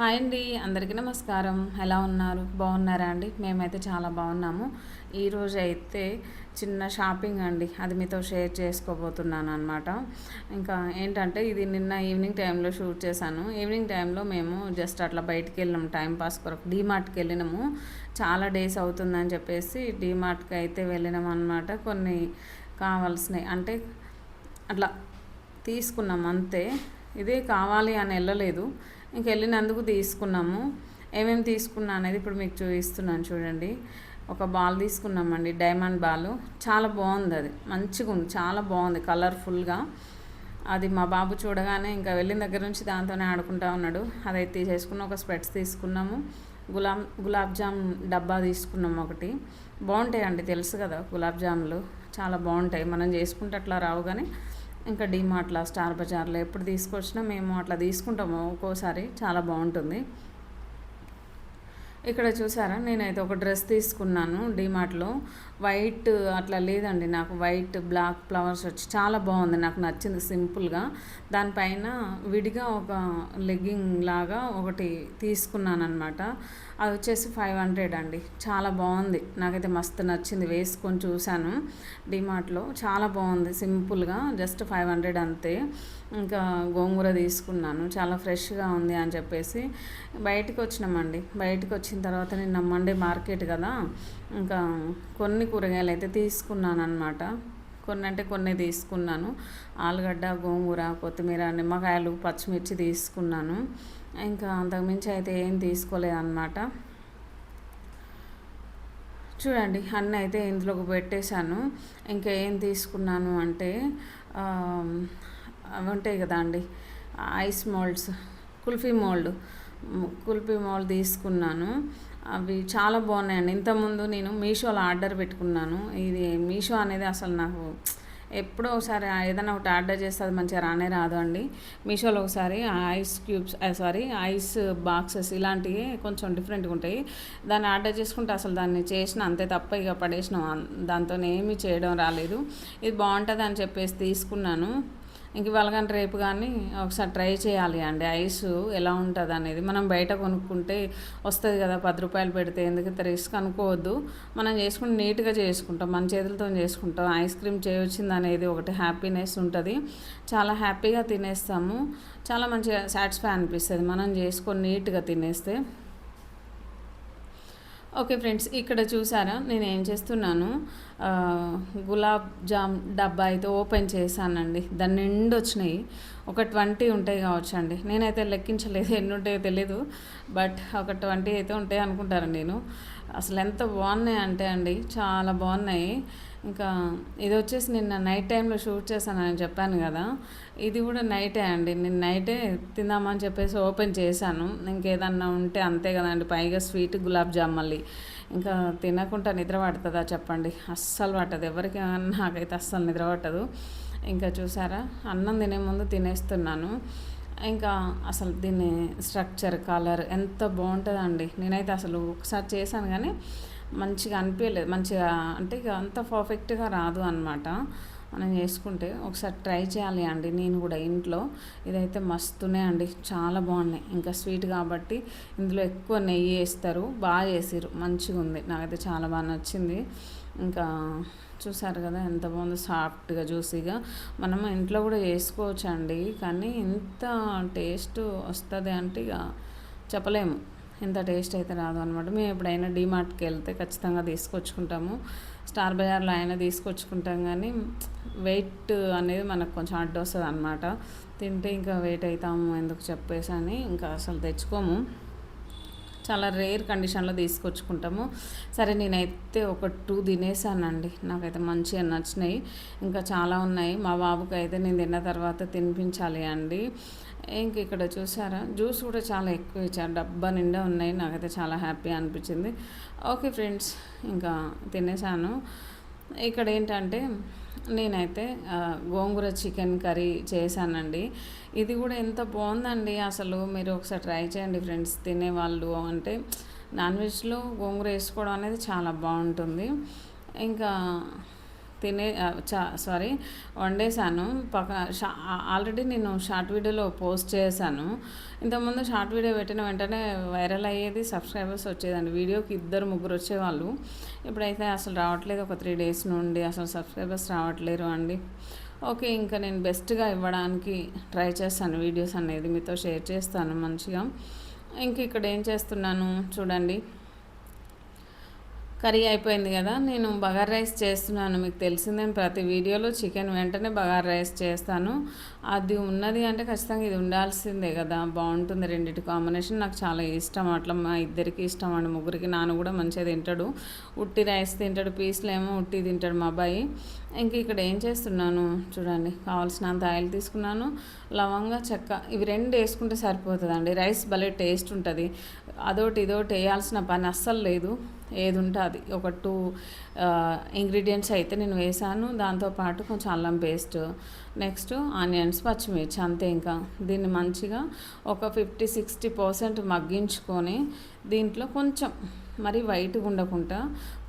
Hi అండి అందరికీ నమస్కారం. ఎలా ఉన్నారు? బాగున్నారా అండి? మేమైతే చాలా బాగున్నాము. ఈరోజు అయితే చిన్న షాపింగ్ అండి. అది మీతో షేర్ చేసుకోబోతున్నాను అనమాట ఇంకా ఏంటంటే ఇది నిన్న ఈవినింగ్ టైంలో షూట్ చేశాను. ఈవినింగ్ టైంలో మేము జస్ట్ అట్లా బయటికి వెళ్ళినాము టైం పాస్ కొరకు డీమార్ట్కి వెళ్ళినాము. చాలా డేస్ అవుతుందని చెప్పేసి డీమార్ట్కి అయితే వెళ్ళినాం అనమాట కొన్ని కావాల్సినవి అంటే అట్లా తీసుకున్నాం అంతే. ఇదే కావాలి అని వెళ్ళలేదు. ఇంక వెళ్ళినందుకు తీసుకున్నాము. ఏమేమి తీసుకున్నా అనేది ఇప్పుడు మీకు చూపిస్తున్నాను చూడండి. ఒక బాల్ తీసుకున్నామండి డైమండ్ బాల్. చాలా బాగుంది అది. మంచిగా ఉంది చాలా బాగుంది కలర్ఫుల్గా. అది మా బాబు చూడగానే ఇంకా వెళ్ళిన దగ్గర నుంచి దాంతోనే ఆడుకుంటా ఉన్నాడు. అదైతే తీసేసుకున్న ఒక స్పెట్స్ తీసుకున్నాము. గులాబ్ గులాబ్ జామ్ డబ్బా తీసుకున్నాం ఒకటి. బాగుంటాయండి తెలుసు కదా గులాబ్ జాములు. చాలా బాగుంటాయి. మనం చేసుకుంటే అట్లా రావు కానీ ఇంకా డీమార్ట్లో స్టార్ బజార్లో ఎప్పుడు తీసుకొచ్చినా మేము అట్లా తీసుకుంటాము. ఒక్కోసారి చాలా బాగుంటుంది. ఇక్కడ చూసారా? నేనైతే ఒక డ్రెస్ తీసుకున్నాను డిమార్ట్లో వైట్ అట్లా లేదండి నాకు వైట్ బ్లాక్ ఫ్లవర్స్ వచ్చి చాలా బాగుంది నాకు నచ్చింది సింపుల్గా. దానిపైన విడిగా ఒక లెగ్గింగ్ లాగా ఒకటి తీసుకున్నాను అనమాట అది వచ్చేసి ఫైవ్ హండ్రెడ్ అండి. చాలా బాగుంది. నాకైతే మస్తు నచ్చింది వేసుకొని చూశాను. డిమార్ట్లో చాలా బాగుంది సింపుల్గా జస్ట్ ఫైవ్ హండ్రెడ్ అంతే. ఇంకా గోంగూర తీసుకున్నాను చాలా ఫ్రెష్గా ఉంది అని చెప్పేసి. బయటికి వచ్చినామండి బయటకు వచ్చిన తర్వాత నిన్న మండే మార్కెట్ కదా. ఇంకా కొన్ని కూరగాయలు అయితే తీసుకున్నాను అనమాట కొన్ని అంటే కొన్ని తీసుకున్నాను. ఆలుగడ్డ గోంగూర కొత్తిమీర నిమ్మకాయలు పచ్చిమిర్చి తీసుకున్నాను. ఇంకా అంతకుమించి అయితే ఏం తీసుకోలేదన్నమాట. చూడండి అన్నీ అయితే ఇందులోకి పెట్టేశాను. ఇంకా ఏం తీసుకున్నాను అంటే అవి ఉంటాయి కదా అండి ice moulds kulfi mould kulfi mould తీసుకున్నాను. అవి చాలా బాగున్నాయండి. ఇంతకుముందు నేను మీషోలో ఆర్డర్ పెట్టుకున్నాను. ఇది మీషో అనేది అసలు నాకు ఎప్పుడో ఒకసారి ఏదైనా ఒకటి ఆర్డర్ చేస్తే అది మంచిగా రానే రాదు అండి. మీషోలో ఒకసారి ice cubes sorry ice boxes ఇలాంటివి కొంచెం డిఫరెంట్గా ఉంటాయి. దాన్ని ఆర్డర్ చేసుకుంటే అసలు దాన్ని చేసిన అంతే తప్ప ఇక పడేసినాం దాంతో ఏమీ చేయడం రాలేదు. ఇది బాగుంటుంది అని చెప్పేసి తీసుకున్నాను. ఇంక ఇవాళ కానీ రేపు కానీ ఒకసారి ట్రై చేయాలి అండి. ఐస్ ఎలా ఉంటుంది అనేది. మనం బయట కొనుక్కుంటే వస్తుంది కదా పది రూపాయలు పెడితే ఎందుకంటే రిస్క్ అనుకోవద్దు. మనం చేసుకుంటే నీట్గా చేసుకుంటాం మన చేతులతో చేసుకుంటాం. ఐస్ క్రీమ్ చేయొచ్చింది అనేది ఒకటి హ్యాపీనెస్ ఉంటుంది. చాలా హ్యాపీగా తినేస్తాము. చాలా మంచిగా సాటిస్ఫై అనిపిస్తుంది. మనం చేసుకొని నీట్గా తినేస్తే. ఓకే ఫ్రెండ్స్ ఇక్కడ చూసారా? నేను ఏం చేస్తున్నాను గులాబ్ జామ్ డబ్బా అయితే ఓపెన్ చేశానండి. దాని నిండు వచ్చినాయి. ఒక ట్వంటీ ఉంటాయి కావచ్చు అండి. నేనైతే లెక్కించలేదు ఎన్ని ఉంటాయో తెలీదు. బట్ ఒక ట్వంటీ అయితే ఉంటాయి అనుకుంటారు నేను. అసలు ఎంత బాగున్నాయి అంటే అండి చాలా బాగున్నాయి. ఇంకా ఇది వచ్చేసి నిన్న నైట్ టైంలో షూట్ చేశానని చెప్పాను కదా. ఇది కూడా నైటే అండి. నేను నైటే తిందామని చెప్పేసి ఓపెన్ చేశాను. ఇంకేదన్నా ఉంటే అంతే కదండి. పైగా స్వీట్ గులాబ్ జామ్ మళ్ళీ. ఇంకా తినకుండా నిద్ర పడుతుందా చెప్పండి. అస్సలు పట్టదు. ఎవరికి నాకైతే అస్సలు నిద్ర పట్టదు. ఇంకా చూసారా? అన్నం తినే ముందు తినేస్తున్నాను. ఇంకా అసలు దీన్ని స్ట్రక్చర్ కలర్ ఎంత బాగుంటుందండి. నేనైతే అసలు ఒకసారి చేశాను కానీ మంచిగా అనిపించలేదు మంచిగా అంటే ఇక అంత పర్ఫెక్ట్గా రాదు అనమాట మనం చేసుకుంటే ఒకసారి ట్రై చేయాలి అండి. నేను కూడా ఇంట్లో ఇదైతే మస్తునే అండి. చాలా బాగున్నాయి. ఇంకా స్వీట్ కాబట్టి ఇందులో ఎక్కువ నెయ్యి వేస్తారు. బాగా చేసారు మంచిగా ఉంది. నాకైతే చాలా బాగా నచ్చింది. ఇంకా చూసారు కదా ఎంత బాగుందో సాఫ్ట్గా జ్యూసీగా. మనం ఇంట్లో కూడా చేసుకోవచ్చు అండి కానీ ఇంత టేస్ట్ వస్తుంది అంటే ఇక చెప్పలేము. ఇంత టేస్ట్ అయితే రాదు అనమాట మేము ఎప్పుడైనా డీమార్ట్కి వెళ్తే ఖచ్చితంగా తీసుకొచ్చుకుంటాము. స్టార్ బజార్లో అయినా తీసుకొచ్చుకుంటాం కానీ వెయిట్ అనేది మనకు కొంచెం అడ్డు వస్తుంది అనమాట తింటే ఇంకా వెయిట్ అవుతాము ఎందుకు చెప్పేసి అని ఇంకా అసలు తెచ్చుకోము. చాలా రేర్ కండిషన్లో తీసుకొచ్చుకుంటాము. సరే నేనైతే ఒక టూ తినేసానండి. నాకైతే మంచిగా నచ్చినాయి. ఇంకా చాలా ఉన్నాయి. మా బాబుకి అయితే నేను తిన్న తర్వాత తినిపించాలి అండి. ఇంక ఇక్కడ చూసారా? జ్యూస్ కూడా చాలా ఎక్కువ ఇచ్చారు. డబ్బా నిండా ఉన్నాయి. నాకైతే చాలా హ్యాపీ అనిపించింది. ఓకే ఫ్రెండ్స్ ఇంకా తినేసాను. ఇక్కడ ఏంటంటే నేనైతే గోంగూర చికెన్ కర్రీ చేశానండి. ఇది కూడా ఎంత బాగుందండి అసలు. మీరు ఒకసారి ట్రై చేయండి ఫ్రెండ్స్. తినేవాళ్ళు అంటే నాన్ వెజ్లో గోంగూర వేసుకోవడం అనేది చాలా బాగుంటుంది. ఇంకా తినే చా సారీ వండేసాను పక్క షా ఆల్రెడీ నేను షార్ట్ వీడియోలో పోస్ట్ చేశాను. ఇంతకుముందు షార్ట్ వీడియో పెట్టిన వెంటనే వైరల్ అయ్యేది సబ్స్క్రైబర్స్ వచ్చేదండి. వీడియోకి ఇద్దరు ముగ్గురు వచ్చేవాళ్ళు. ఇప్పుడైతే అసలు రావట్లేదు. ఒక త్రీ డేస్ నుండి అసలు సబ్స్క్రైబర్స్ రావట్లేరు అండి. ఓకే ఇంకా నేను బెస్ట్గా ఇవ్వడానికి ట్రై చేస్తాను వీడియోస్ అనేది. మీతో షేర్ చేస్తాను మంచిగా. ఇంక ఇక్కడ ఏం చేస్తున్నాను? చూడండి. కర్రీ అయిపోయింది కదా నేను బగార్ రైస్ చేస్తున్నాను. మీకు తెలిసిందే ప్రతి వీడియోలో చికెన్ వెంటనే బగార్ రైస్ చేస్తాను. అది ఉన్నది అంటే ఖచ్చితంగా ఇది ఉండాల్సిందే కదా బాగుంటుంది రెండింటి కాంబినేషన్. నాకు చాలా ఇష్టం అట్లా మా ఇద్దరికి ఇష్టం అండి. ముగ్గురికి నాన్న కూడా మంచిగా తింటాడు. ఉట్టి రైస్ తింటాడు పీస్లు ఏమో ఉట్టి తింటాడు మా అబ్బాయి. ఇంక ఇక్కడ ఏం చేస్తున్నాను చూడండి కావాల్సినంత ఆయిల్ తీసుకున్నాను. లవంగా చెక్క ఇవి రెండు వేసుకుంటే సరిపోతుందండి. రైస్ భలే టేస్ట్ ఉంటుంది. అదొకటి ఇదోటి వేయాల్సిన పని అస్సలు లేదు. ఏది అది ఒక టూ ఇంగ్రీడియంట్స్ అయితే నేను వేసాను. దాంతోపాటు కొంచెం అల్లం పేస్ట్ నెక్స్ట్ ఆనియన్స్ పచ్చిమిర్చి అంతే ఇంకా. దీన్ని మంచిగా ఒక ఫిఫ్టీ సిక్స్టీ పర్సెంట్ మగ్గించుకొని దీంట్లో కొంచెం మరి వైట్గా ఉండకుండా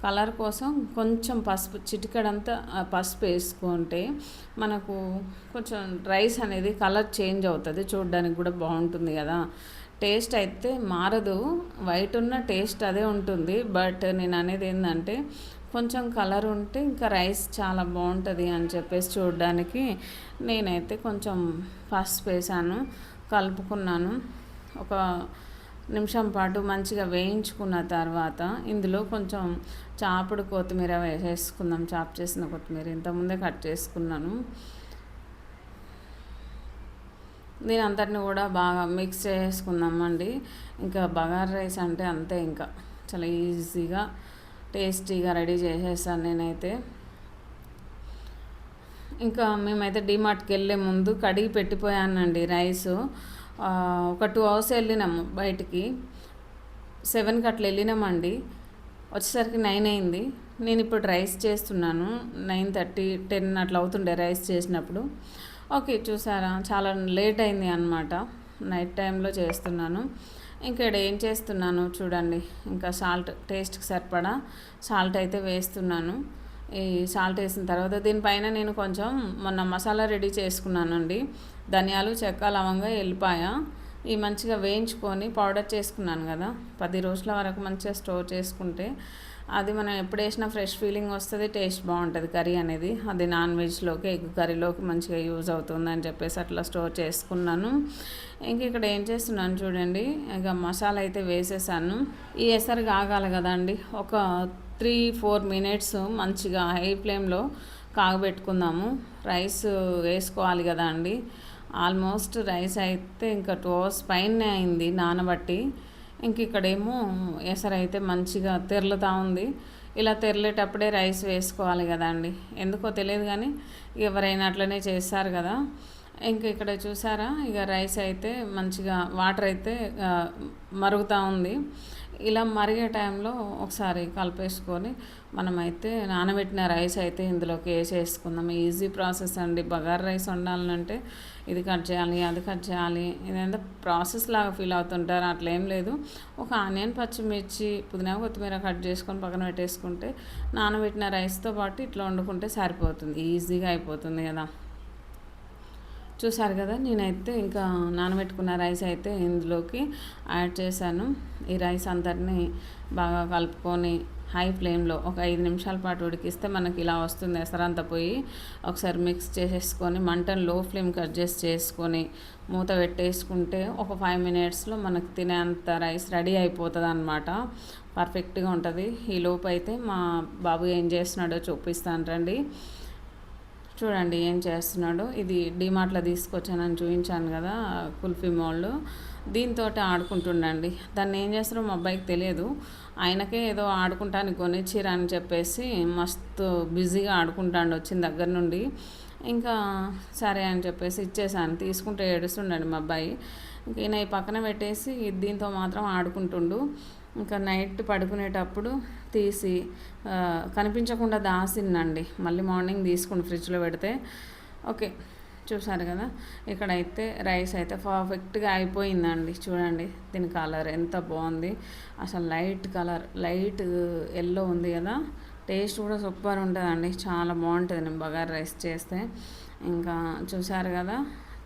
కలర్ కోసం కొంచెం పసుపు చిటికడంతా పసుపు వేసుకుంటే మనకు కొంచెం రైస్ అనేది కలర్ చేంజ్ అవుతుంది. చూడడానికి కూడా బాగుంటుంది కదా. టేస్ట్ అయితే మారదు. వైట్ ఉన్న టేస్ట్ అదే ఉంటుంది. బట్ నేను అనేది ఏంటంటే కొంచెం కలర్ ఉంటే ఇంకా రైస్ చాలా బాగుంటుంది అని చెప్పేసి చూడడానికి నేనైతే కొంచెం పసుపు వేసాను కలుపుకున్నాను. ఒక నిమిషం పాటు మంచిగా వేయించుకున్న తర్వాత ఇందులో కొంచెం చాపుడు కొత్తిమీర వేసేసుకుందాం. చాప్ చేసిన కొత్తిమీర ఇంతకుముందే కట్ చేసుకున్నాను. దీని అంతటిని కూడా బాగా మిక్స్ చేసుకుందామండి. ఇంకా బగార్ రైస్ అంటే అంతే ఇంకా. చాలా ఈజీగా టేస్టీగా రెడీ చేసేసాను నేనైతే. ఇంకా మేమైతే డిమార్ట్కి వెళ్ళే ముందు కడిగి పెట్టిపోయానండి రైస్. ఒక టూ అవర్స్ వెళ్ళినాము బయటికి. సెవెన్కి అట్లా వెళ్ళినామండి. వచ్చేసరికి నైన్ అయింది. నేను ఇప్పుడు రైస్ చేస్తున్నాను. నైన్ థర్టీ టెన్ అట్లా అవుతుండే రైస్ చేసినప్పుడు. ఓకే చూసారా? చాలా లేట్ అయింది అనమాట నైట్ టైంలో చేస్తున్నాను. ఇంకా ఇక్కడ ఏం చేస్తున్నాను చూడండి. ఇంకా సాల్ట్ టేస్ట్కి సరిపడా సాల్ట్ అయితే వేస్తున్నాను. ఈ సాల్ట్ వేసిన తర్వాత దీనిపైన నేను కొంచెం మొన్న మసాలా రెడీ చేసుకున్నానండి. ధనియాలు చెక్క లవంగా ఎల్లిపాయ ఈ మంచిగా వేయించుకొని పౌడర్ చేసుకున్నాను కదా. పది రోజుల వరకు మంచిగా స్టోర్ చేసుకుంటే అది మనం ఎప్పుడు వేసినా ఫ్రెష్ ఫీలింగ్ వస్తుంది టేస్ట్ బాగుంటుంది కర్రీ అనేది. అది నాన్ వెజ్లోకి ఎగ్ కర్రీలోకి మంచిగా యూజ్ అవుతుంది అని చెప్పేసి అట్లా స్టోర్ చేసుకున్నాను. ఇంక ఇక్కడ ఏం చేస్తున్నాను చూడండి ఇక మసాలా అయితే వేసేసాను. ఈ ఎసరు కాగాలి కదండి ఒక త్రీ ఫోర్ మినిట్స్ మంచిగా హై ఫ్లేమ్లో కాగబెట్టుకుందాము. రైస్ వేసుకోవాలి కదా అండి. ఆల్మోస్ట్ రైస్ అయితే ఇంకా టూ అవర్స్ పైన అయింది నానబట్టి. ఇంక ఇక్కడేమో ఎసరు అయితే మంచిగా తెరలుతూ ఉంది. ఇలా తెరలేటప్పుడే రైస్ వేసుకోవాలి కదా అండి. ఎందుకో తెలియదు కానీ ఎవరైనా అట్లనే చేస్తారు కదా. ఇంక ఇక్కడ చూసారా? ఇక రైస్ అయితే మంచిగా వాటర్ అయితే మరుగుతూ ఉంది. ఇలా మరిగే టైంలో ఒకసారి కలిపేసుకొని మనమైతే నానబెట్టిన రైస్ అయితే ఇందులోకి వేసేసుకుందాం. ఈజీ ప్రాసెస్ అండి. బగార్ రైస్ వండాలంటే ఇది కట్ చేయాలి అది కట్ చేయాలి. ఇదంతా ప్రాసెస్ లాగా ఫీల్ అవుతుంటారు. అట్లా ఏం లేదు. ఒక ఆనియన్ పచ్చిమిర్చి పుదీనా కొత్తిమీర కట్ చేసుకొని పక్కన పెట్టేసుకుంటే నానబెట్టిన రైస్తో పాటు ఇట్లా వండుకుంటే సరిపోతుంది. ఈజీగా అయిపోతుంది కదా. చూసారు కదా నేనైతే ఇంకా నానబెట్టుకున్న రైస్ అయితే ఇందులోకి యాడ్ చేశాను. ఈ రైస్ అంతటిని బాగా కలుపుకొని హై ఫ్లేమ్లో ఒక ఐదు నిమిషాల పాటు ఉడికిస్తే మనకి ఇలా వస్తుంది ఎసరంతా పోయి. ఒకసారి మిక్స్ చేసేసుకొని మంటను లో ఫ్లేమ్ కట్ చేసి చేసుకొని మూత పెట్టేసుకుంటే ఒక ఫైవ్ మినిట్స్లో మనకు తినేంత రైస్ రెడీ అయిపోతుంది అనమాట పర్ఫెక్ట్గా ఉంటుంది. ఈ లోపు అయితే మా బాబు ఏం చేస్తున్నాడో చూపిస్తాను రండి. చూడండి ఏం చేస్తున్నాడు. ఇది డిమార్ట్లో తీసుకొచ్చానని చూపించాను కదా కుల్ఫీ మాల్ దీంతో ఆడుకుంటుండండి. దాన్ని ఏం చేస్తారో మా అబ్బాయికి తెలియదు. ఆయనకే ఏదో ఆడుకుంటానికి కొనిచ్చిరా అని చెప్పేసి మస్తు బిజీగా ఆడుకుంటాడు వచ్చిన దగ్గర నుండి. ఇంకా సరే అని చెప్పేసి ఇచ్చేసాను. తీసుకుంటే ఏడుస్తుండండి మా అబ్బాయి. ఇంకా ఈయన ఈ పక్కన పెట్టేసి దీంతో మాత్రం ఆడుకుంటుండు. ఇంకా నైట్ పడుకునేటప్పుడు తీసి కనిపించకుండా దాసిందండి మళ్ళీ మార్నింగ్ తీసుకుని ఫ్రిడ్జ్లో పెడితే ఓకే చూసారు కదా. ఇక్కడైతే రైస్ అయితే పర్ఫెక్ట్గా అయిపోయిందండి. చూడండి దీని కలర్ ఎంత బాగుంది. అసలు లైట్ కలర్ లైట్ ఎల్లో ఉంది కదా. టేస్ట్ కూడా సూపర్ ఉంటుందండి. చాలా బాగుంటుంది నేను బగార్ రైస్ చేస్తే. ఇంకా చూసారు కదా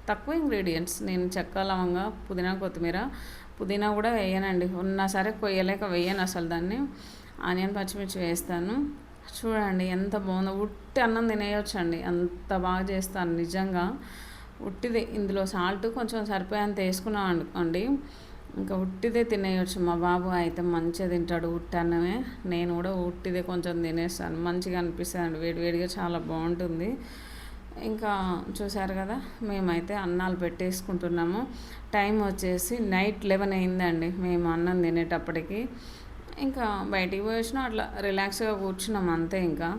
తక్కువ ఇంగ్రీడియంట్స్. నేను చెక్క లవంగా పుదీనా కొత్తిమీర పుదీనా కూడా వేయనండి. ఉన్నా సరే కొయ్యలేక వేయను అసలు దాన్ని. ఆనియన్ పచ్చిమిర్చి వేస్తాను. చూడండి ఎంత బాగుందో. ఉట్టి అన్నం తినేయొచ్చండి. అంత బాగా చేస్తాను నిజంగా. ఉట్టిదే. ఇందులో సాల్ట్ కొంచెం సరిపోయేంత వేసుకున్నాం అనుకోండి ఇంకా ఉట్టిదే తినేయచ్చు. మా బాబు అయితే మంచిగా తింటాడు ఉట్టి అన్నమే. నేను కూడా ఉట్టిదే కొంచెం తినేస్తాను. మంచిగా అనిపిస్తుంది వేడి వేడిగా చాలా బాగుంటుంది. ఇంకా చూశారు కదా మేమైతే అన్నాలు పెట్టేసుకుంటున్నాము. టైం వచ్చేసి నైట్ లెవెన్ అయిందండి మేము అన్నం తినేటప్పటికి. ఇంకా బయటికి పోయినా అట్లా రిలాక్స్గా కూర్చున్నాం అంతే ఇంకా.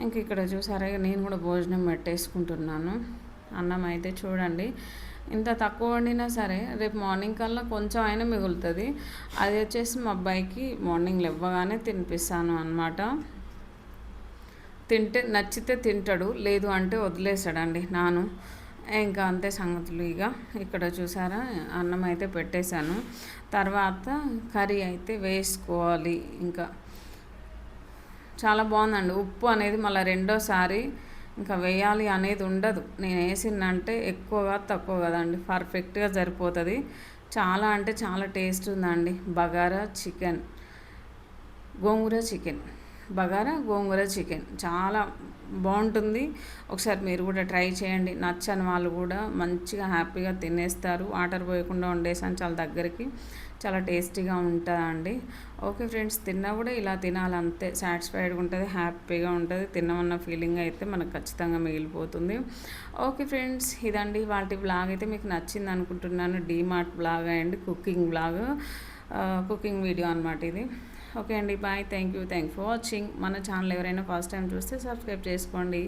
ఇంక ఇక్కడ చూసారా నేను కూడా భోజనం పెట్టేసుకుంటున్నాను. అన్నం అయితే చూడండి ఇంత తక్కువ వండినా సరే రేపు మార్నింగ్ కల్లా కొంచెం అయినా మిగులుతుంది. అది వచ్చేసి మా అబ్బాయికి మార్నింగ్ ఇవ్వగానే తినిపిస్తాను అనమాట తింటే నచ్చితే తింటాడు లేదు అంటే వదిలేసాడండి నాను. ఇంకా అంతే సంగతులు ఇక. ఇక్కడ చూసారా? అన్నం అయితే పెట్టేశాను. తర్వాత కర్రీ అయితే వేసుకోవాలి ఇంకా. చాలా బాగుందండి. ఉప్పు అనేది మళ్ళీ రెండోసారి ఇంకా వేయాలి అనేది ఉండదు. నేను వేసిందంటే ఎక్కువగా తక్కువ కదండి. పర్ఫెక్ట్గా సరిపోతుంది. చాలా అంటే చాలా టేస్ట్ ఉందండి. Bagara chicken. Gongura chicken. Bagara gongura chicken. చాలా బాగుంటుంది. ఒకసారి మీరు కూడా ట్రై చేయండి. నచ్చని వాళ్ళు కూడా మంచిగా హ్యాపీగా తినేస్తారు. వాటర్ పోయకుండా వండేసాను చాలా దగ్గరికి. చాలా టేస్టీగా ఉంటుందండి. ఓకే ఫ్రెండ్స్ తిన్నా కూడా ఇలా తినాలి అంతే సాటిస్ఫైడ్గా ఉంటుంది హ్యాపీగా ఉంటుంది. తిన్నామన్న ఫీలింగ్ అయితే మనకు ఖచ్చితంగా మిగిలిపోతుంది. ఓకే ఫ్రెండ్స్ ఇదండి వాటి బ్లాగ్ అయితే మీకు నచ్చింది అనుకుంటున్నాను. DMart blog and cooking blog. Cooking video అనమాట ఇది. ఓకే అండి bye thank you thank for watching. మన ఛానల్ ఎవరైనా ఫస్ట్ టైం చూస్తే సబ్స్క్రైబ్ చేసుకోండి.